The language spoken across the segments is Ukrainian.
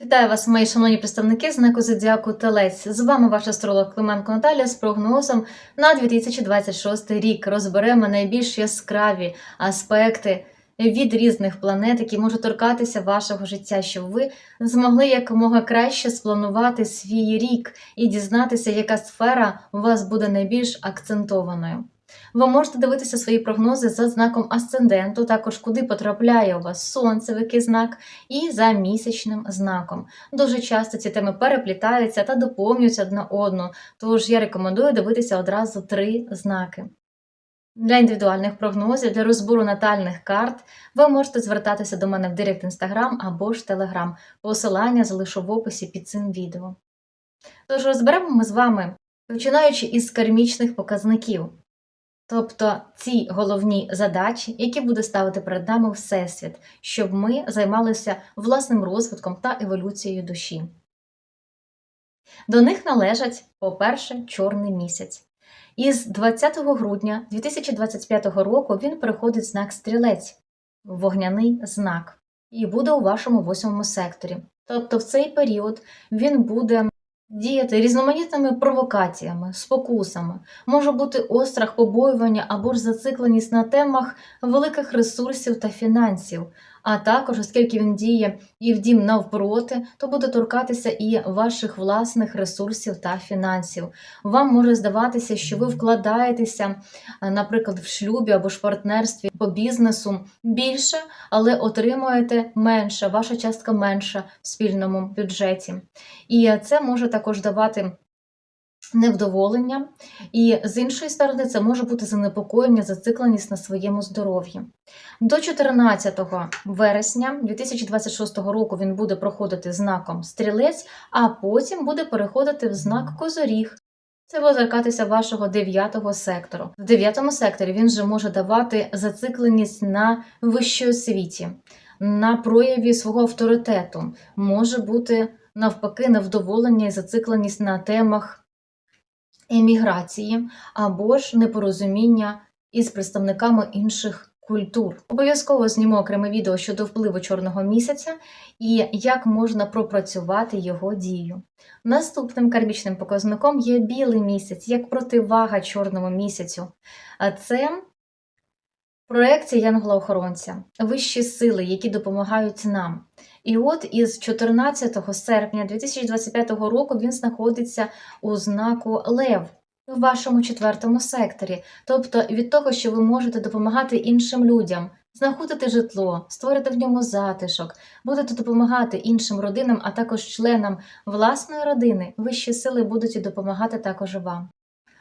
Вітаю вас, мої шановні представники знаку Зодіаку Телець. З вами ваш астролог Клименко Наталія з прогнозом на 2026 рік. Розберемо найбільш яскраві аспекти від різних планет, які можуть торкатися вашого життя, щоб ви змогли якомога краще спланувати свій рік і дізнатися, яка сфера у вас буде найбільш акцентованою. Ви можете дивитися свої прогнози за знаком асценденту, також куди потрапляє у вас сонце, який знак, і за місячним знаком. Дуже часто ці теми переплітаються та доповнюють одна одну, тож я рекомендую дивитися одразу три знаки. Для індивідуальних прогнозів, для розбору натальних карт ви можете звертатися до мене в Директ Інстаграм або ж Телеграм. Посилання залишу в описі під цим відео. Тож розберемо ми з вами, починаючи із кармічних показників. Тобто ці головні задачі, які буде ставити перед нами Всесвіт, щоб ми займалися власним розвитком та еволюцією душі. До них належать, по-перше, чорний місяць. Із 20 грудня 2025 року він переходить знак стрілець, вогняний знак, і буде у вашому восьмому секторі. Тобто в цей період він буде діяти різноманітними провокаціями, спокусами, може бути острах, побоювання або ж зацикленість на темах великих ресурсів та фінансів. А також, оскільки він діє і в дім навпроти, то буде торкатися і ваших власних ресурсів та фінансів. Вам може здаватися, що ви вкладаєтеся, е, наприклад, в шлюбі або ж партнерстві по бізнесу більше, але отримуєте менше, ваша частка менша в спільному бюджеті. І це може також давати невдоволення, і з іншої сторони, це може бути занепокоєння, зацикленість на своєму здоров'ї. До 14 вересня 2026 року він буде проходити знаком стрілець, а потім буде переходити в знак козоріг. Це буде торкатися вашого дев'ятого сектору. В дев'ятому секторі він же може давати зацикленість на вищій освіті, на прояві свого авторитету, може бути навпаки невдоволення і зацикленість на темах еміграції або ж непорозуміння із представниками інших культур. Обов'язково зніму окреме відео щодо впливу чорного місяця і як можна пропрацювати його дію. Наступним кармічним показником є білий місяць як противага чорному місяцю. А це проекція янгола-охоронця, вищі сили, які допомагають нам. І от із 14 серпня 2025 року він знаходиться у знаку Лев в вашому четвертому секторі. Тобто від того, що ви можете допомагати іншим людям, знаходити житло, створити в ньому затишок, будете допомагати іншим родинам, а також членам власної родини, вищі сили будуть допомагати також вам.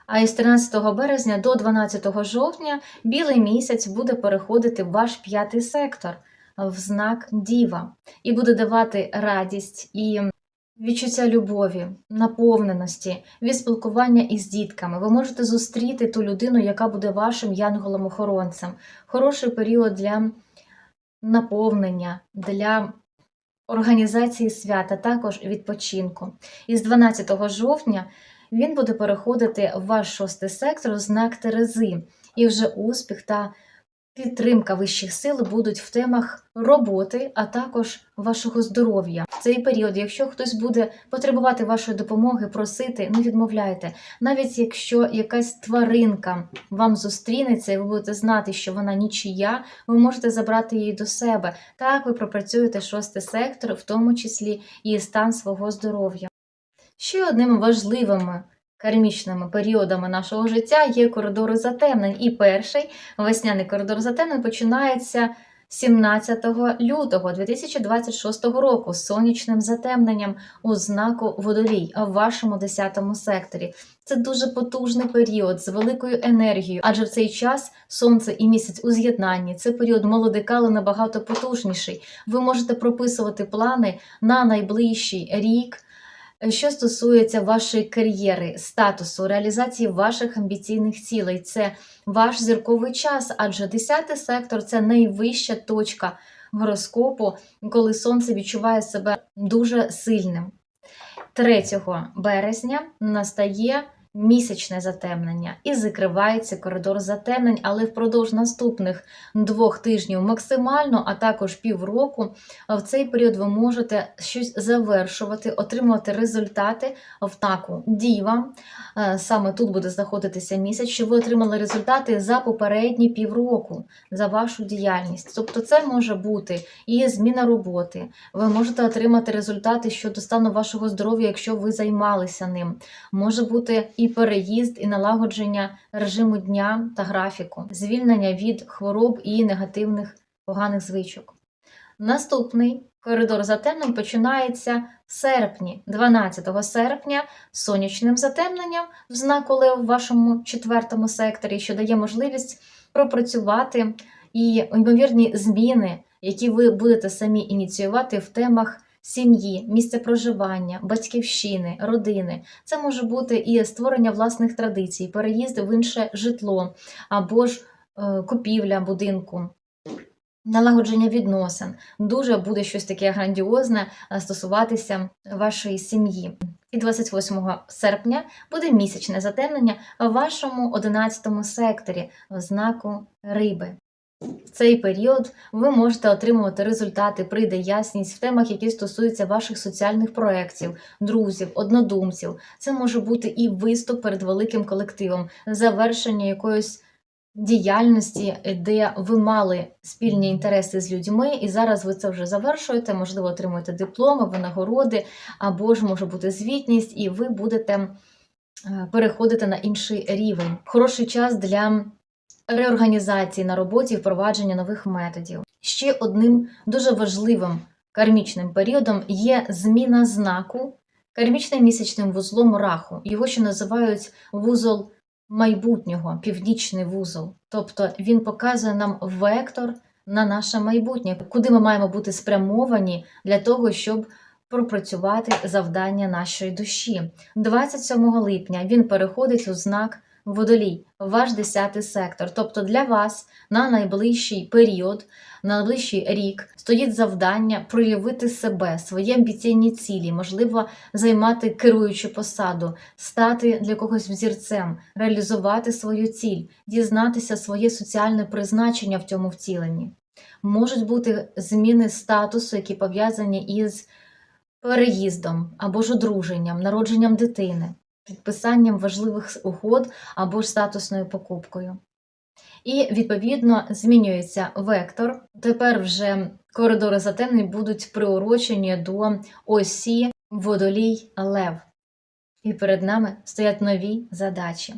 А із 13 березня до 12 жовтня білий місяць буде переходити в ваш п'ятий сектор в знак Діва і буде давати радість і відчуття любові, наповненості, від спілкування із дітками. Ви можете зустріти ту людину, яка буде вашим янголом-охоронцем. Хороший період для наповнення, для організації свята, також відпочинку. Із 12 жовтня він буде переходити в ваш шостий сектор знак Терези, і вже успіх та підтримка вищих сил будуть в темах роботи, а також вашого здоров'я. В цей період, якщо хтось буде потребувати вашої допомоги, просити, не відмовляйте. Навіть якщо якась тваринка вам зустрінеться, і ви будете знати, що вона нічия, ви можете забрати її до себе. Так ви пропрацюєте шостий сектор, в тому числі і стан свого здоров'я. Ще одними важливими кармічними періодами нашого життя є коридори затемнень. І перший весняний коридор затемнень починається 17 лютого 2026 року з сонячним затемненням у знаку водолій в вашому 10 секторі. Це дуже потужний період з великою енергією, адже в цей час сонце і місяць у з'єднанні. Це період молодика, але набагато потужніший. Ви можете прописувати плани на найближчий рік. Що стосується вашої кар'єри, статусу, реалізації ваших амбіційних цілей, це ваш зірковий час, адже 10-й сектор це найвища точка гороскопу, коли сонце відчуває себе дуже сильним. 3 березня настає місячне затемнення і закривається коридор затемнень, але впродовж наступних двох тижнів максимально, а також півроку, в цей період ви можете щось завершувати, отримувати результати в таку діва. Е, Саме тут буде знаходитися місяць, що ви отримали результати за попередні півроку за вашу діяльність. Тобто, це може бути і зміна роботи. Ви можете отримати результати щодо стану вашого здоров'я, якщо ви займалися ним. Може бути і переїзд, і налагодження режиму дня та графіку, звільнення від хвороб і негативних поганих звичок. Наступний коридор затемнень починається в серпні, 12 серпня, сонячним затемненням в знаку Лев в вашому четвертому секторі, що дає можливість пропрацювати і ймовірні зміни, які ви будете самі ініціювати в темах сім'ї, місця проживання, батьківщини, родини. Це може бути і створення власних традицій, переїзд в інше житло або ж е, купівля будинку. Налагодження відносин дуже буде щось таке грандіозне е, стосуватися вашої сім'ї. І 28 серпня буде місячне затемнення в вашому 11 секторі в знаку риби. В цей період ви можете отримувати результати, прийде ясність в темах, які стосуються ваших соціальних проєктів, друзів, однодумців. Це може бути і виступ перед великим колективом, завершення якоїсь діяльності, де ви мали спільні інтереси з людьми, і зараз ви це вже завершуєте, можливо, отримуєте дипломи, винагороди, або ж може бути звітність, і ви будете е, переходити на інший рівень. Хороший час для реорганізації на роботі і впровадження нових методів. Ще одним дуже важливим кармічним періодом є зміна знаку кармічним місячним вузлом раху. Його ще називають вузол майбутнього, північний вузол. Тобто він показує нам вектор на наше майбутнє, куди ми маємо бути спрямовані для того, щоб пропрацювати завдання нашої душі. 27 липня він переходить у знак водолій, ваш 10 сектор. Тобто для вас на найближчий період, на найближчий рік стоїть завдання проявити себе, свої амбіційні цілі, можливо, займати керуючу посаду, стати для когось взірцем, реалізувати свою ціль, дізнатися своє соціальне призначення в цьому втіленні. Можуть бути зміни статусу, які пов'язані із переїздом або ж одруженням, народженням дитини, підписанням важливих угод або ж статусною покупкою. І, відповідно, змінюється вектор. Тепер вже коридори затемнень будуть приурочені до осі водолій лев. І перед нами стоять нові задачі.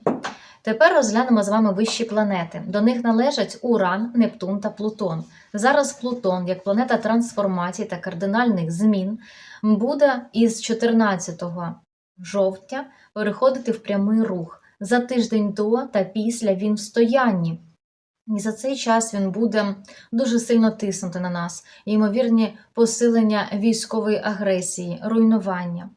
Тепер розглянемо з вами вищі планети. До них належать Уран, Нептун та Плутон. Зараз Плутон, як планета трансформації та кардинальних змін, буде із 14 жовтня переходити в прямий рух. За тиждень до та після він в стоянні. І за цей час він буде дуже сильно тиснути на нас, ймовірні посилення військової агресії, руйнування.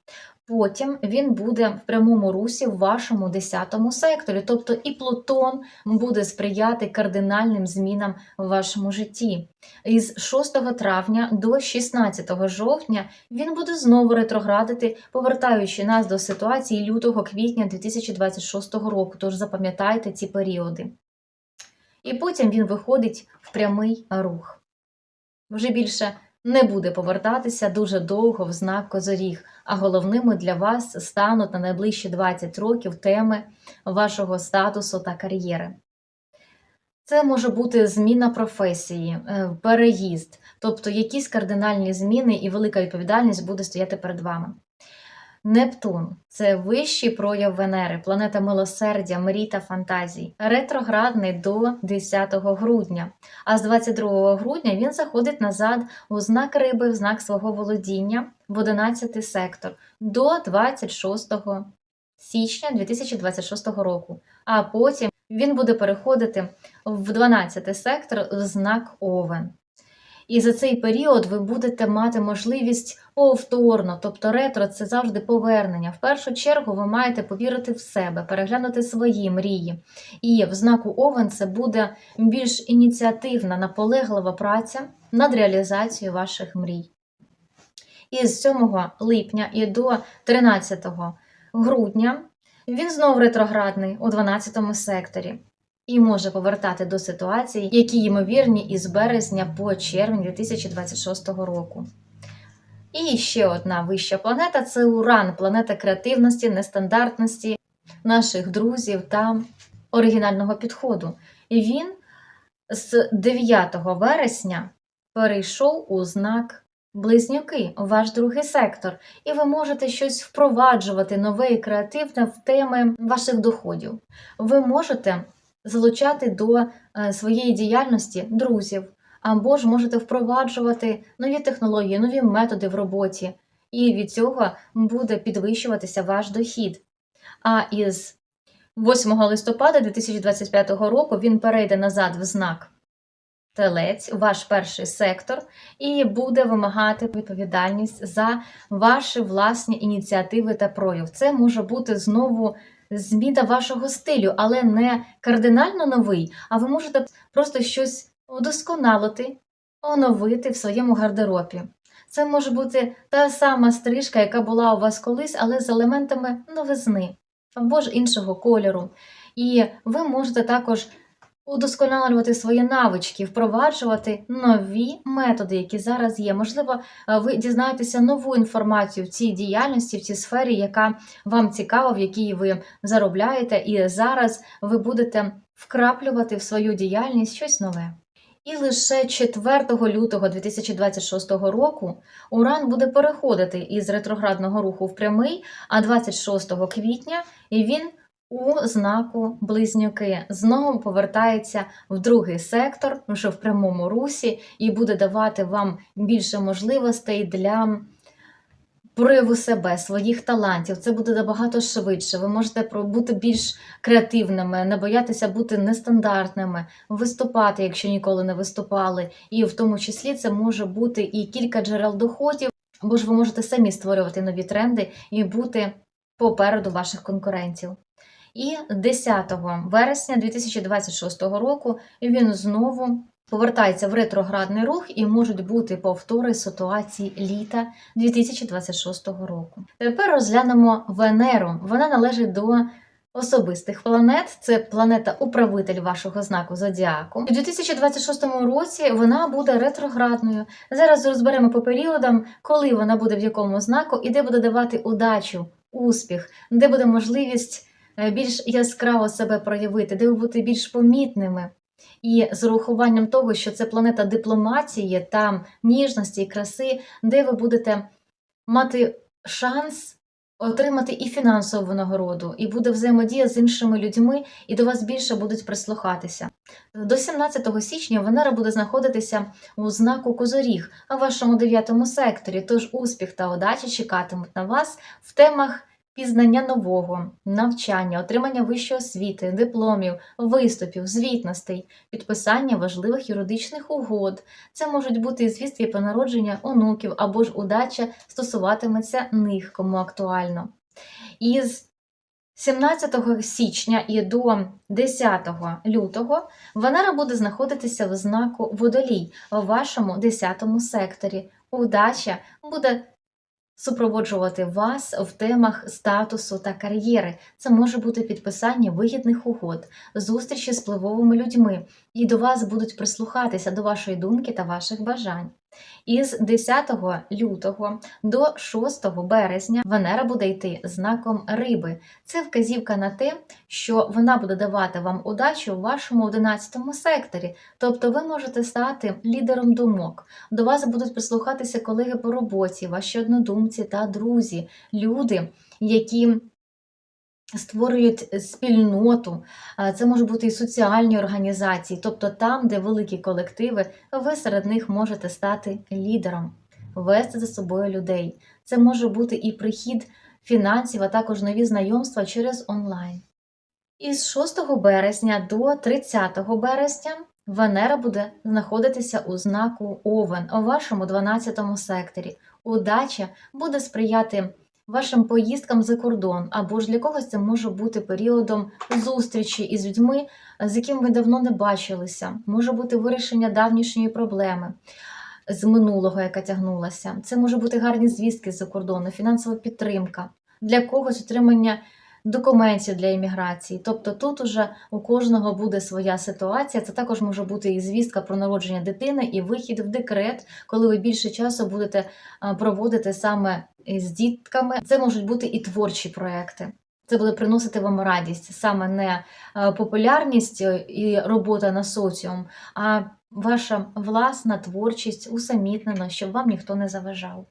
Потім він буде в прямому русі в вашому 10 секторі, тобто і Плутон буде сприяти кардинальним змінам в вашому житті. Із 6 травня до 16 жовтня він буде знову ретроградити, повертаючи нас до ситуації лютого квітня 2026 року. Тож запам'ятайте ці періоди. І потім він виходить в прямий рух. Вже більше не буде повертатися дуже довго в знак Козоріг, а головними для вас стануть на найближчі 20 років теми вашого статусу та кар'єри. Це може бути зміна професії, е, переїзд, тобто якісь кардинальні зміни і велика відповідальність буде стояти перед вами. Нептун це вищий прояв Венери, планета милосердя, мрій та фантазій, ретроградний до 10 грудня. А з 22 грудня він заходить назад у знак риби, в знак свого володіння в 11 сектор до 26 січня 2026 року. А потім він буде переходити в 12 сектор в знак Овен. І за цей період ви будете мати можливість повторно, тобто ретро це завжди повернення. В першу чергу ви маєте повірити в себе, переглянути свої мрії. І в знаку Овен це буде більш ініціативна, наполеглива праця над реалізацією ваших мрій. І з 7 липня і до 13 грудня Він знову ретроградний у 12 секторі і може повертати до ситуацій, які ймовірні із березня по червень 2026 року. І ще одна вища планета це Уран, планета креативності, нестандартності, наших друзів та оригінального підходу. І він з 9 вересня перейшов у знак Близнюки, ваш другий сектор, і ви можете щось впроваджувати нове і креативне в теми ваших доходів. Ви можете залучати до е, своєї діяльності друзів, або ж можете впроваджувати нові технології, нові методи в роботі, і від цього буде підвищуватися ваш дохід. А із 8 листопада 2025 року він перейде назад в знак Телець, ваш перший сектор, і буде вимагати відповідальність за ваші власні ініціативи та прояв. Це може бути знову зміна вашого стилю, але не кардинально новий, а ви можете просто щось удосконалити, оновити в своєму гардеробі. Це може бути та сама стрижка, яка була у вас колись, але з елементами новизни або ж іншого кольору. І ви можете також удосконалювати свої навички, впроваджувати нові методи, які зараз є. Можливо, е, ви дізнаєтеся нову інформацію в цій діяльності, в цій сфері, яка вам цікава, в якій ви заробляєте, і зараз ви будете вкраплювати в свою діяльність щось нове. І лише 4 лютого 2026 року Уран буде переходити із ретроградного руху в прямий, а 26 квітня він у знаку Близнюки знову повертається в другий сектор, вже в прямому русі, і буде давати вам більше можливостей для прояву себе, своїх талантів. Це буде набагато швидше. Ви можете бути більш креативними, не боятися бути нестандартними, виступати, якщо ніколи не виступали. І в тому числі це може бути і кілька джерел доходів, або ж ви можете самі створювати нові тренди і бути попереду ваших конкурентів. І 10 вересня 2026 року він знову повертається в ретроградний рух і можуть бути повтори ситуації літа 2026 року. Тепер розглянемо Венеру. Вона належить до особистих планет. Це планета-управитель вашого знаку Зодіаку. У 2026 році вона буде ретроградною. Зараз розберемо по періодам, коли вона буде в якому знаку і де буде давати удачу, успіх, де буде можливість. Е, більш яскраво себе проявити, де ви будете більш помітними. І з урахуванням того, що це планета дипломатії та ніжності і краси, де ви будете мати шанс отримати і фінансову винагороду, і буде взаємодія з іншими людьми, і до вас більше будуть прислухатися. До 17 січня Венера буде знаходитися у знаку Козоріг, а в вашому дев'ятому секторі, тож успіх та удача чекатимуть на вас в темах пізнання нового, навчання, отримання вищої освіти, дипломів, виступів, звітностей, підписання важливих юридичних угод. Це можуть бути звістки про народження онуків або ж удача стосуватиметься них, кому актуально. Із 17 січня і до 10 лютого Венера буде знаходитися в знаку водолій у вашому 10 секторі. Удача буде супроводжувати вас в темах статусу та кар'єри. Це може бути підписання вигідних угод, зустрічі з впливовими людьми, і до вас будуть прислухатися до вашої думки та ваших бажань. Із 10 лютого до 6 березня Венера буде йти знаком риби. Це вказівка на те, що вона буде давати вам удачу у вашому 11 секторі, тобто ви можете стати лідером думок. До вас будуть прислухатися колеги по роботі, ваші однодумці та друзі, люди, які створюють спільноту, це можуть бути і соціальні організації, тобто там, де великі колективи, ви серед них можете стати лідером, вести за собою людей. Це може бути і прихід фінансів, а також нові знайомства через онлайн. Із 6 березня до 30 березня Венера буде знаходитися у знаку Овен у вашому 12 секторі. Удача буде сприяти вашим поїздкам за кордон, або ж для когось це може бути періодом зустрічі із людьми, з якими ви давно не бачилися, може бути вирішення давнішньої проблеми. З минулого, яка тягнулася, це може бути гарні звістки з-за кордону, фінансова підтримка, для когось отримання документів для імміграції. Тобто тут уже у кожного буде своя ситуація. Це також може бути і звістка про народження дитини, і вихід в декрет, коли ви більше часу будете проводити саме з дітками. Це можуть бути і творчі проекти. Це буде приносити вам радість, саме не популярність е, і робота на соціум, а ваша власна творчість усамітнена, щоб вам ніхто не заважав.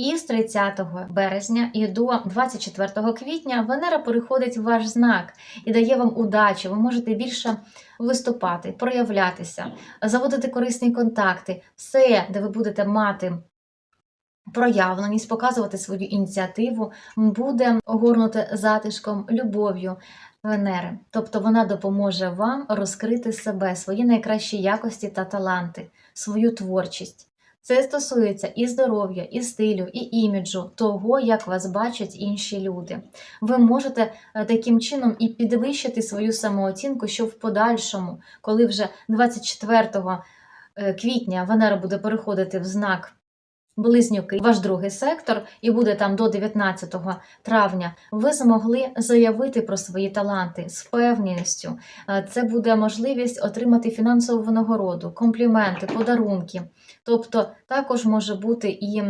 І з 30 березня і до 24 квітня Венера переходить в ваш знак і дає вам удачу. Ви можете більше виступати, проявлятися, заводити корисні контакти, все, де ви будете мати проявленість, показувати свою ініціативу, буде огорнуте затишком, любов'ю Венери. Тобто вона допоможе вам розкрити себе, свої найкращі якості та таланти, свою творчість. Це стосується і здоров'я, і стилю, і іміджу, того, як вас бачать інші люди. Ви можете е, таким чином і підвищити свою самооцінку, що в подальшому, коли вже 24 е, квітня Венера буде переходити в знак Близнюки, ваш другий сектор, і буде там до 19 травня, ви змогли заявити про свої таланти з впевненістю. Е, Це буде можливість отримати фінансову винагороду, компліменти, подарунки. Тобто також може бути і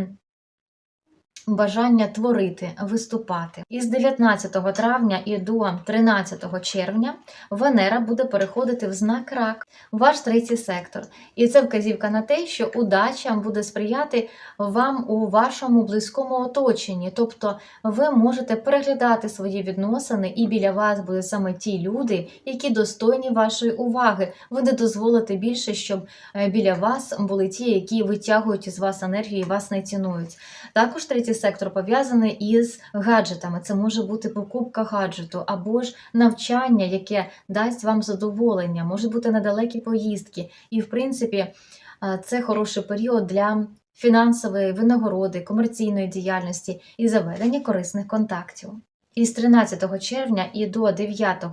бажання творити, виступати. Із 19 травня і до 13 червня Венера буде переходити в знак рак, ваш третій сектор. І це вказівка на те, що удача буде сприяти вам у вашому близькому оточенні. Тобто ви можете переглядати свої відносини, і біля вас будуть саме ті люди, які достойні вашої уваги. Ви не дозволите більше, щоб е, біля вас були ті, які витягують із вас енергію і вас не цінують. Також третій сектор пов'язаний із гаджетами. Це може бути покупка гаджету або ж навчання, яке дасть вам задоволення, може бути недалекі поїздки. І, в принципі, е, це хороший період для фінансової винагороди, комерційної діяльності і заведення корисних контактів. Із 13 червня і до 9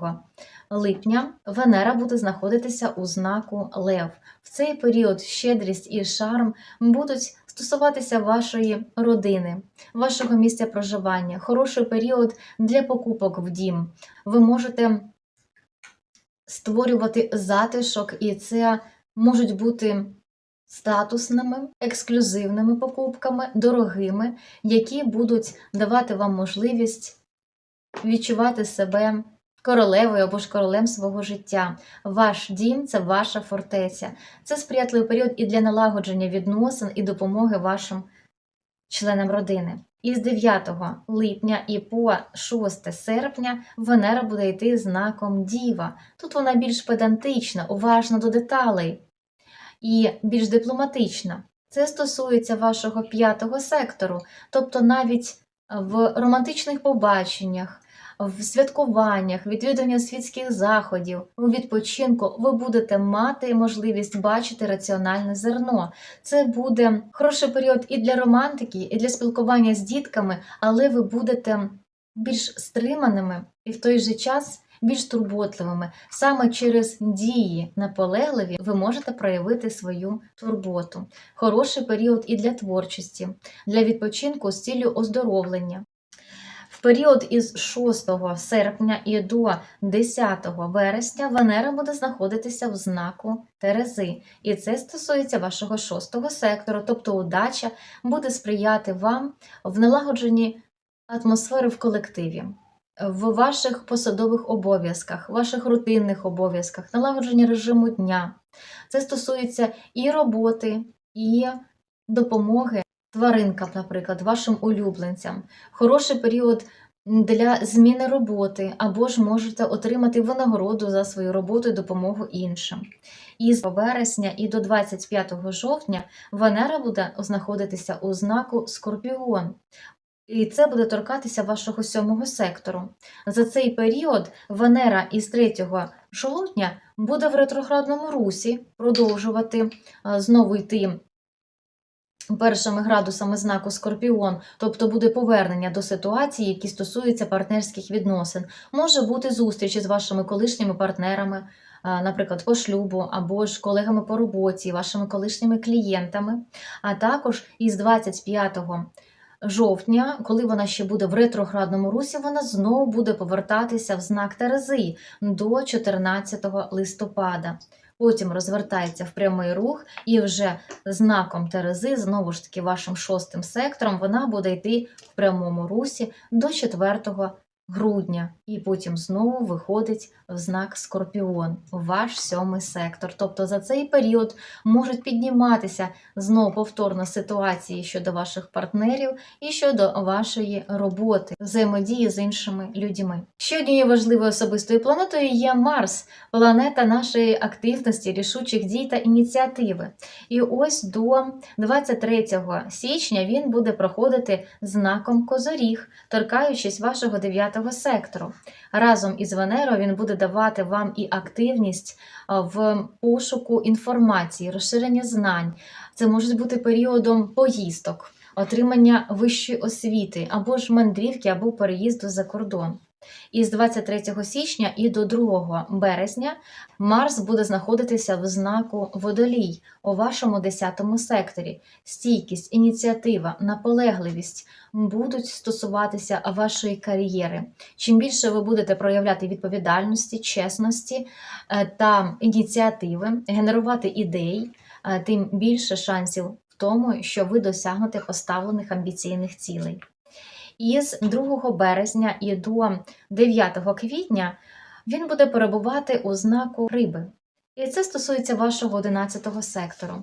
липня Венера буде знаходитися у знаку Лев. В цей період щедрість і шарм будуть стосуватися вашої родини, вашого місця проживання, хороший період для покупок в дім. Ви можете створювати затишок, і це можуть бути статусними, ексклюзивними покупками, дорогими, які будуть давати вам можливість відчувати себе королевою або ж королем свого життя. Ваш дім це ваша фортеця. Це сприятливий період і для налагодження відносин і допомоги вашим членам родини. Із 9 липня і по 6 серпня Венера буде йти знаком Діва. Тут вона більш педантична, уважна до деталей і більш дипломатична. Це стосується вашого п'ятого сектору, тобто навіть в романтичних побаченнях, в святкуваннях, відвідування світських заходів, у відпочинку ви будете мати можливість бачити раціональне зерно. Це буде хороший період і для романтики, і для спілкування з дітками, але ви будете більш стриманими і в той же час більш турботливими. Саме через дії наполегливі ви можете проявити свою турботу. Хороший період і для творчості, для відпочинку з ціллю оздоровлення. В період із 6 серпня і до 10 вересня Венера буде знаходитися в знаку Терези, і це стосується вашого шостого сектору, тобто удача буде сприяти вам в налагодженні атмосфери в колективі, в ваших посадових обов'язках, ваших рутинних обов'язках, налагодженні режиму дня. Це стосується і роботи, і допомоги тваринкам, наприклад, вашим улюбленцям. Хороший період для зміни роботи, або ж можете отримати винагороду за свою роботу і допомогу іншим. Із вересня і до 25 жовтня Венера буде знаходитися у знаку Скорпіон. І це буде торкатися вашого сьомого сектору. За цей період Венера із 3 жовтня буде в ретроградному русі продовжувати знову йти першими градусами знаку Скорпіон, тобто буде повернення до ситуації, які стосуються партнерських відносин. Може бути зустріч із вашими колишніми партнерами, наприклад, по шлюбу, або ж колегами по роботі, вашими колишніми клієнтами, а також із 25 жовтня, коли вона ще буде в ретроградному русі, вона знову буде повертатися в знак Терези до 14 листопада. Потім розвертається в прямий рух, і вже знаком Терези, знову ж таки, вашим шостим сектором, вона буде йти в прямому русі до 4 грудня, і потім знову виходить в знак Скорпіон, ваш сьомий сектор. Тобто за цей період можуть підніматися знову повторно ситуації щодо ваших партнерів і щодо вашої роботи, взаємодії з іншими людьми. Ще однією важливою особистою планетою є Марс, планета нашої активності, рішучих дій та ініціативи. І ось до 23 січня він буде проходити знаком Козоріг, торкаючись вашого 9 сектору. Разом із Венерою він буде давати вам і активність в пошуку інформації, розширення знань. Це може бути періодом поїздок, отримання вищої освіти, або ж мандрівки, або переїзду за кордон. І з 23 січня і до 2 березня Марс буде знаходитися в знаку Водолій у вашому 10 секторі. Стійкість, ініціатива, наполегливість будуть стосуватися вашої кар'єри. Чим більше ви будете проявляти відповідальності, чесності е, та ініціативи, генерувати ідей, е, тим більше шансів в тому, що ви досягнете поставлених амбіційних цілей. Із 2 березня і до 9 квітня він буде перебувати у знаку риби. І це стосується вашого 11 сектору.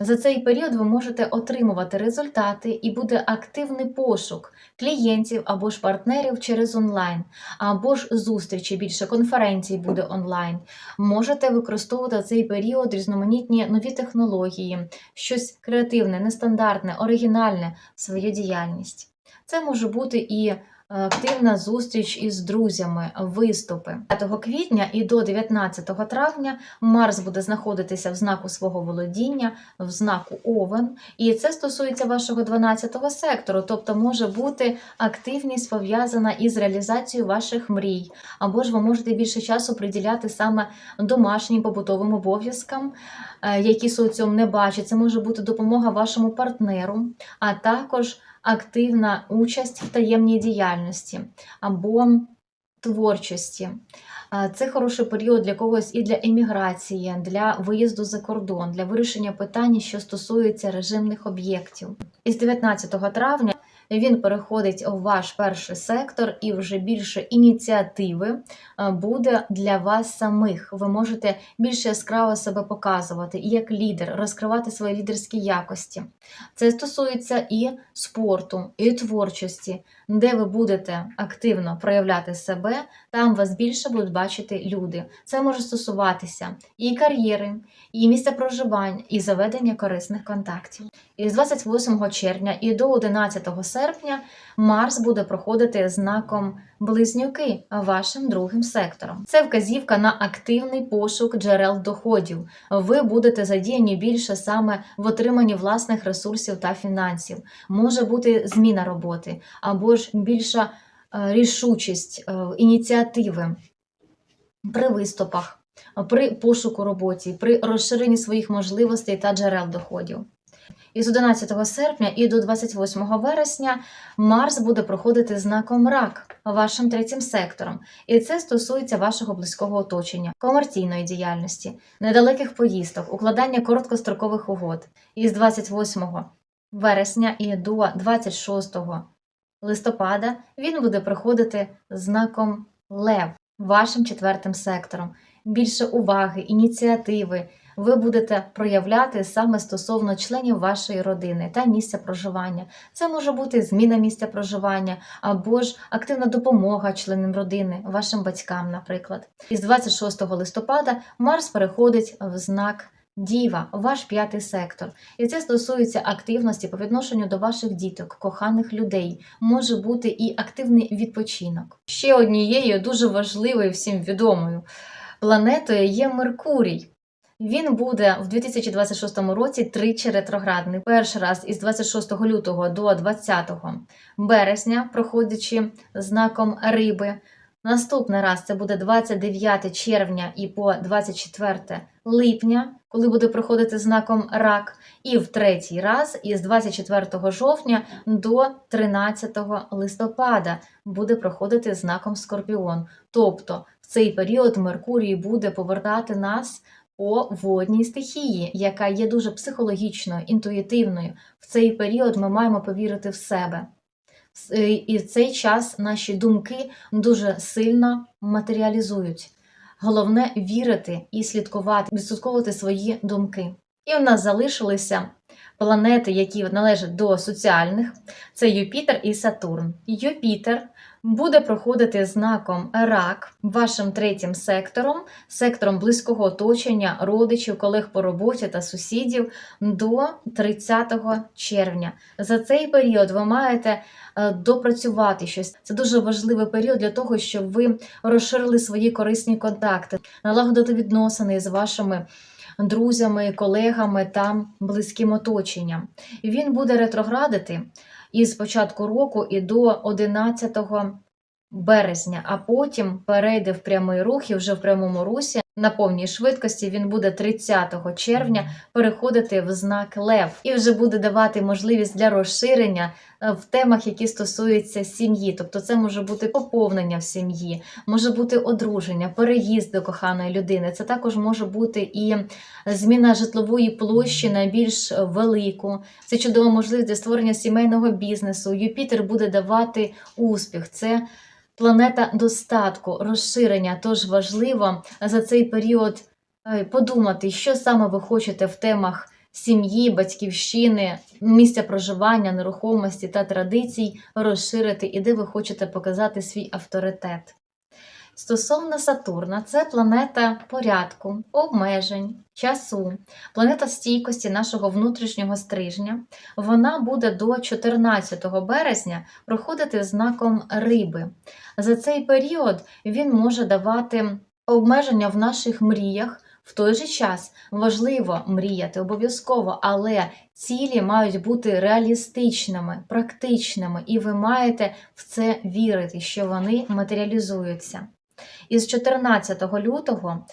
За цей період ви можете отримувати результати і буде активний пошук клієнтів або ж партнерів через онлайн, або ж зустрічі, більше конференцій буде онлайн. Можете використовувати цей період різноманітні нові технології, щось креативне, нестандартне, оригінальне свою діяльність. Це може бути і е, активна зустріч із друзями, виступи. 5 квітня і до 19 травня Марс буде знаходитися в знаку свого володіння, в знаку Овен, і це стосується вашого 12 сектору, тобто може бути активність пов'язана із реалізацією ваших мрій, або ж ви можете більше часу приділяти саме домашнім побутовим обов'язкам, е, які соціум не бачить. Це може бути допомога вашому партнеру, а також активна участь в таємній діяльності або творчості. Це хороший період для когось і для еміграції, для виїзду за кордон, для вирішення питань, що стосується режимних об'єктів. Із 19 травня він переходить у ваш перший сектор, і вже більше ініціативи е, буде для вас самих. Ви можете більш яскраво себе показувати і як лідер, розкривати свої лідерські якості. Це стосується і спорту, і творчості, де ви будете активно проявляти себе, там вас більше будуть бачити люди. Це може стосуватися і кар'єри, і місця проживання, і заведення корисних контактів. І з 28 червня і до 11 серпня Марс буде проходити знаком близнюки вашим другим сектором. Це вказівка на активний пошук джерел доходів. Ви будете задіяні більше саме в отриманні власних ресурсів та фінансів. Може бути зміна роботи або ж більша е, рішучість, е, ініціативи при виступах, при пошуку роботі, при розширенні своїх можливостей та джерел доходів. Із 11 серпня і до 28 вересня Марс буде проходити знаком рак вашим третім сектором, і це стосується вашого близького оточення, комерційної діяльності, недалеких поїздок, укладання короткострокових угод. Із 28 вересня і до 26 листопада він буде проходити знаком Лев вашим четвертим сектором. Більше уваги, ініціативи ви будете проявляти саме стосовно членів вашої родини та місця проживання. Це може бути зміна місця проживання або ж активна допомога членам родини, вашим батькам, наприклад. Із 26 листопада Марс переходить в знак. Діва, ваш п'ятий сектор, і це стосується активності по відношенню до ваших діток, коханих людей, може бути і активний відпочинок. Ще однією дуже важливою всім відомою планетою є Меркурій. Він буде в 2026 році тричі ретроградний. Перший раз із 26 лютого до 20 березня, проходячи знаком риби Наступний раз це буде 29 червня і по 24 липня, коли буде проходити знаком рак, і в третій раз із 24 жовтня до 13 листопада буде проходити знаком Скорпіон. Тобто в цей період Меркурій буде повертати нас по водній стихії, яка є дуже психологічною, інтуїтивною. В цей період ми маємо повірити в себе. Е, І в цей час наші думки дуже сильно матеріалізують. Головне вірити і слідкувати, відслідковувати свої думки. І в нас залишилися планети, які належать до соціальних: це Юпітер і Сатурн. Юпітер буде проходити знаком рак вашим третім сектором, сектором близького оточення, родичів, колег по роботі та сусідів до 30 червня. За цей період ви маєте е, допрацювати щось. Це дуже важливий період для того, щоб ви розширили свої корисні контакти, налагодити відносини з вашими друзями, колегами та близьким оточенням. Він буде ретроградити із початку року і до 11 березня, а потім перейде в прямий рух і вже в прямому русі на повній швидкості він буде 30 червня переходити в знак Лев і вже буде давати можливість для розширення е, в темах, які стосуються сім'ї. Тобто, це може бути поповнення в сім'ї, може бути одруження, переїзд до коханої людини. Це також може бути і зміна житлової площі на більш велику. Це чудова можливість для створення сімейного бізнесу. Юпітер буде давати успіх. Це планета достатку, розширення. Тож важливо за цей період е, подумати, що саме ви хочете в темах сім'ї, батьківщини, місця проживання, нерухомості та традицій розширити і де ви хочете показати свій авторитет. Стосовно Сатурна, це планета порядку, обмежень, часу, планета стійкості нашого внутрішнього стрижня. Вона буде до 14 березня проходити знаком риби. За цей період він може давати обмеження в наших мріях. В той же час важливо мріяти обов'язково, але цілі мають бути реалістичними, практичними, і ви маєте в це вірити, що вони матеріалізуються. Із 14 лютого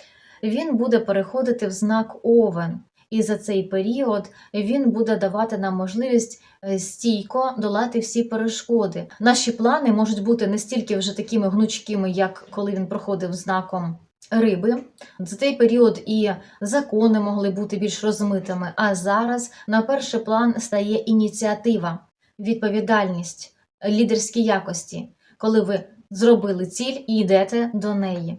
він буде переходити в знак Овен, і за цей період він буде давати нам можливість е, стійко долати всі перешкоди. Наші плани можуть бути не стільки вже такими гнучкими, як коли він проходив знаком риби. За цей період і закони могли бути більш розмитими. А зараз на перший план стає ініціатива, відповідальність, лідерські якості, коли ви зробили ціль і йдете до неї.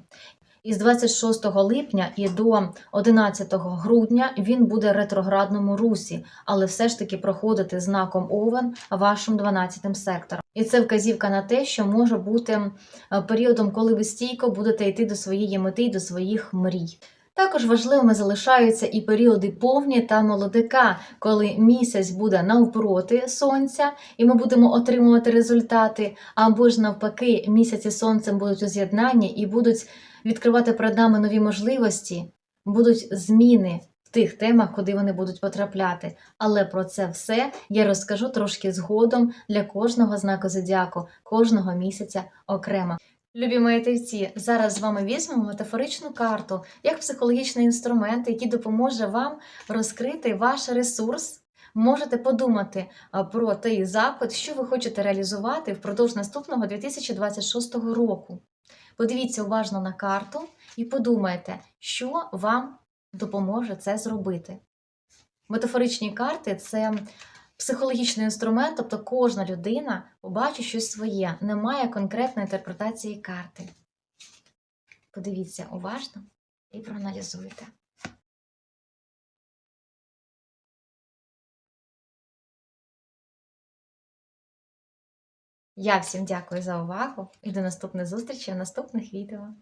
Із 26 липня і до 11 грудня він буде ретроградному русі, але все ж таки проходити знаком Овен вашим 12 сектором. І це вказівка на те, що може бути е, періодом, коли ви стійко будете йти до своєї мети, до своїх мрій. Також важливими залишаються і періоди повні та молодика, коли місяць буде навпроти сонця, і ми будемо отримувати результати, або ж навпаки, місяць і сонцем будуть у з'єднанні і будуть відкривати перед нами нові можливості, будуть зміни в тих темах, куди вони будуть потрапляти. Але про це все я розкажу трошки згодом для кожного знаку зодіаку, кожного місяця окремо. Любі мої тивці, зараз з вами візьмемо метафоричну карту як психологічний інструмент, який допоможе вам розкрити ваш ресурс. Можете подумати про той запит, що ви хочете реалізувати впродовж наступного 2026 року. Подивіться уважно на карту і подумайте, що вам допоможе це зробити. Метафоричні карти це психологічний інструмент, тобто кожна людина побачить щось своє, немає конкретної інтерпретації карти. Подивіться уважно і проаналізуйте. Я всім дякую за увагу і до наступної зустрічі в наступних відео.